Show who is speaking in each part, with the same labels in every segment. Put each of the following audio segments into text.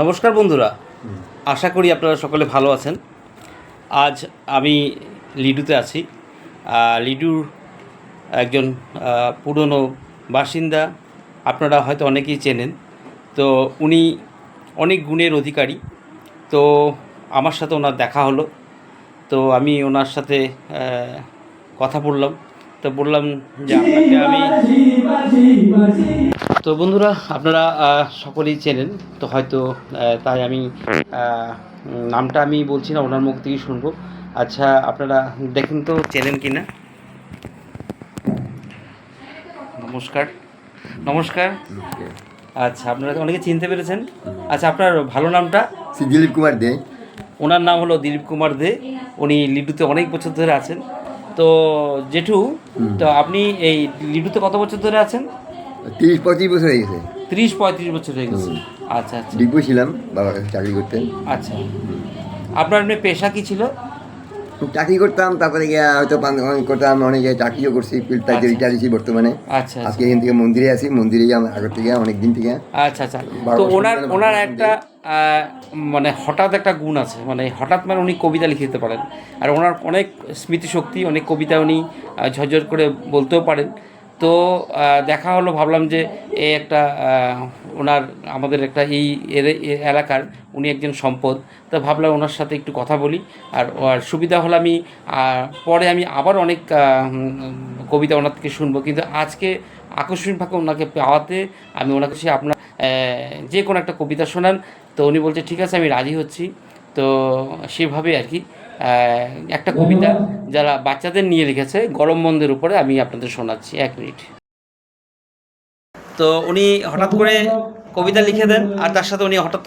Speaker 1: নমস্কার বন্ধুরা। আশা করি আপনারা সকলে ভালো আছেন। আজ আমি লিডুতে আছি। লিডুর একজন পুরনো বাসিন্দা, আপনারা হয়তো অনেকেই চেনেন। তো উনি অনেক গুণের অধিকারী। তো আমার সাথে ওনার দেখা হলো। তো আমি ওনার সাথে কথা বললাম। তো বললাম যে আপনাকে আমি তো বন্ধুরা আপনারা সকলেই চেনেন তো হয়তো তাই আমি নামটা আমি বলছি না ওনার মুখ থেকেই শুনব। আচ্ছা আপনারা দেখেন তো চেনেন কি না নমস্কার। নমস্কার। আচ্ছা আপনারা তো অনেকে চিনতে পেরেছেন? আচ্ছা আপনার ভালো নামটা?
Speaker 2: দিলীপ কুমার দে।
Speaker 1: ওনার নাম হলো দিলীপ কুমার দে। উনি লিডুতে অনেক বছর ধরে আছেন। তো জেঠু তো আপনি এই লিডুতে কত বছর ধরে আছেন?
Speaker 2: তিরিশ পঁয়ত্রিশ বছর হয়ে গেছে।
Speaker 1: ত্রিশ পঁয়ত্রিশ বছর হয়ে গেছে। আচ্ছা আচ্ছা।
Speaker 2: ডিপো ছিলাম বাবার কাছে চাকরি করতেন
Speaker 1: আচ্ছা। আপনার এমনি পেশা কি ছিল?
Speaker 2: চাকরি করতাম তারপরে গিয়ে হয়তো করতাম অনেক চাকরিও করছি ফিল্ডটাতে
Speaker 1: আচ্ছা।
Speaker 2: রিটায়ার দিয়েছি বর্তমানে।
Speaker 1: আচ্ছা
Speaker 2: আজকে এখান থেকে মন্দিরে আসি মন্দিরেই আমার আগের থেকে অনেক দিন থেকে।
Speaker 1: আচ্ছা আচ্ছা। তো ওনার ওনার একটা মানে হঠাৎ একটা গুণ আছে। মানে হঠাৎ মানে উনি কবিতা লিখে দিতে পারেন। আর ওনার অনেক স্মৃতিশক্তি অনেক কবিতা উনি ঝরঝর করে বলতেও পারেন। তো দেখা হলো, ভাবলাম যে এই একটা ওনার, আমাদের একটা এই এ- এলাকার উনি একজন সম্পদ। তো ভাবলাম ওনার সাথে একটু কথা বলি। আর সুবিধা হলো আমি পরে আমি আবার অনেক কবিতা ওনার থেকে শুনব। কিন্তু আজকে আকস্মিকভাবে ওনাকে পাওয়াতে আমি ওনাকে সে আপনার যে কোনো একটা কবিতা শোনান। তো উনি বলছে, ঠিক আছে, আমি রাজি হচ্ছি। তো সেভাবে আর কি একটা কবিতা যারা বাচ্চাদের নিয়ে লিখেছে গরম বন্ধের উপরে আমি আপনাদের শোনাচ্ছি এক মিনিট। তো উনি হঠাৎ করে কবিতা লিখে দেন আর তার সাথে উনি হঠাৎ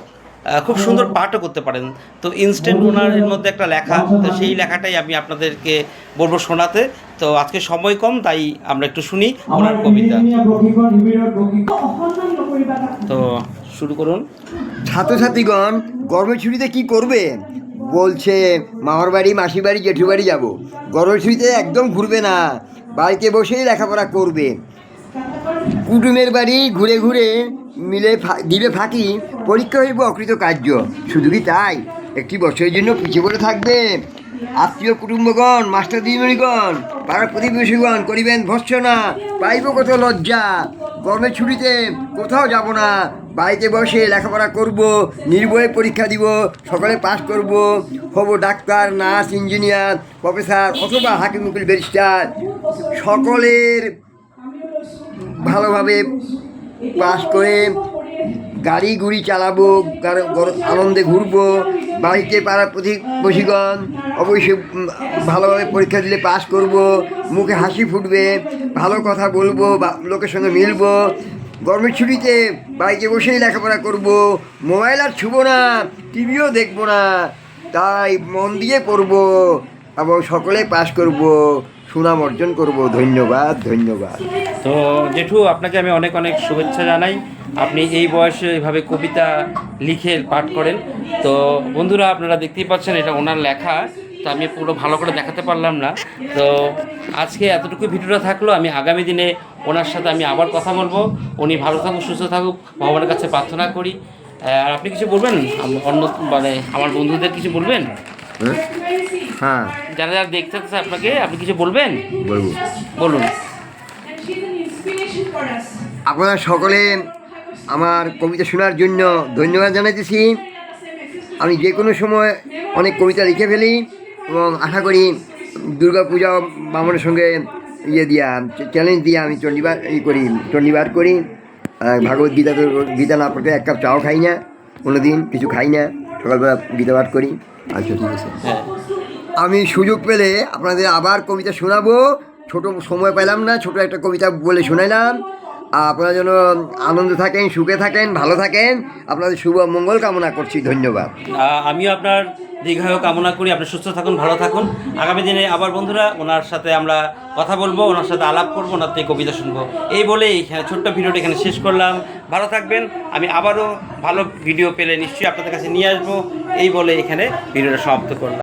Speaker 1: খুব সুন্দর পাঠও করতে পারেন। তো ইনস্ট্যান্ট ওনারের মধ্যে একটা লেখা তো সেই লেখাটাই আমি আপনাদেরকে বলব শোনাতে। তো আজকে সময় কম তাই আমরা একটু শুনি ওনার কবিতা। তো শুরু করুন।
Speaker 2: ছাত্রছাত্রীগণ গরমের ছুটিতে কি করবে? বলছে, মামার বাড়ি, মাসির বাড়ি, জেঠুর বাড়ি যাব। গরমের ছুটিতে একদম ঘুরবে না। বাড়িতে বসেই লেখাপড়া করবে। কুটুমের বাড়ি ঘুরে ঘুরে মিলে দিবে ফাঁকি, পরীক্ষা হইব অকৃত কার্য শুধু কি তাই? একটি বছরের জন্য পিছিয়ে পড়ে থাকবে। আত্মীয় কুটুম্বগণ, মাস্টার দিদিমণিগণ, পাড়া প্রতিবেশীগণ করিবেন ভৎসনা পাইব কত লজ্জা। গরমের ছুটিতে কোথাও যাব না। বাড়িতে বসে লেখাপড়া করব, নির্ভয়ে পরীক্ষা দিব, সকালে পাস করব, হব ডাক্তার, নার্স, ইঞ্জিনিয়ার, প্রফেসর অথবা হাকিম উকিল ব্যারিস্টার। সকলের ভালোভাবে পাস করে গাড়ি গুড়ি চালাবো আনন্দে ঘুরবো, বাড়িতে পাড়া প্রতিবেশীগণ অবশ্যই ভালোভাবে পরীক্ষা দিলে পাস করব, মুখে হাসি ফুটবে, ভালো কথা বলব, বা লোকের সঙ্গে মিলবো গরমের ছুটিতে বাড়িতে বসেই লেখাপড়া করব, মোবাইল আর ছুবো না, টিভিও দেখব না, তাই মন দিয়ে পড়ব এবং সকলে পাশ করব, সুনাম অর্জন করব, ধন্যবাদ ধন্যবাদ।
Speaker 1: তো জেঠু, আপনাকে আমি অনেক অনেক শুভেচ্ছা জানাই। আপনি এই বয়সে এভাবে কবিতা লিখে পাঠ করেন। তো বন্ধুরা, আপনারা দেখতেই পাচ্ছেন, এটা ওনার লেখা। তো আমি পুরো ভালো করে দেখাতে পারলাম না। তো আজকে এতটুকু ভিডিওটা থাকল আমি আগামী দিনে ওনার সাথে আমি আবার কথা বলব। উনি ভালো থাকুক সুস্থ থাকুক ভগবানের কাছে প্রার্থনা করি। আর আপনি কিছু বলবেন? অন্য মানে আমার বন্ধুদের কিছু বলবেন?
Speaker 2: হ্যাঁ?
Speaker 1: যারা যারা দেখতে চাচ্ছে আপনাকে আপনি কিছু বলবেন?
Speaker 2: বলব।
Speaker 1: বলুন।
Speaker 2: আপনারা সকলে আমার কবিতা শোনার জন্য ধন্যবাদ জানাইতেছি। আমি যে কোনো সময় অনেক কবিতা লিখে ফেলি। এবং আশা করি দুর্গা পূজা বামনের সঙ্গে ইয়ে দিয়া চ্যালেঞ্জ দিয়ে আমি চণ্ডীবার ই করি চণ্ডীবার করি। ভাগবত গীতা গীতা না পড়তে এক কাপ চাও খাই না কোনো দিন কিছু খাই না সকালবেলা গীতা পাঠ করি। আচ্ছা ঠিক আছে
Speaker 1: হ্যাঁ।
Speaker 2: আমি সুযোগ পেলে আপনাদের আবার কবিতা শোনাবো। ছোট সময় পেলাম না ছোট একটা কবিতা বলে শোনাইলাম। আর আপনারা যেন আনন্দ থাকেন সুখে থাকেন ভালো থাকেন। আপনাদের শুভ মঙ্গল কামনা করছি ধন্যবাদ।
Speaker 1: আমিও আপনার দীর্ঘায়ু কামনা করি, আপনি সুস্থ থাকুন, ভালো থাকুন। আগামী দিনে আবার বন্ধুরা, ওনার সাথে আমরা কথা বলব, ওনার সাথে আলাপ করব, ওনার থেকে কবিতা শুনব। এই বলেই এইখানে ছোট্ট ভিডিওটা এখানে শেষ করলাম। ভালো থাকবেন। আমি আবারও ভালো ভিডিও পেলে নিশ্চয়ই আপনাদের কাছে নিয়ে আসব। এই বলে এখানে ভিডিওটা সমাপ্ত করলাম।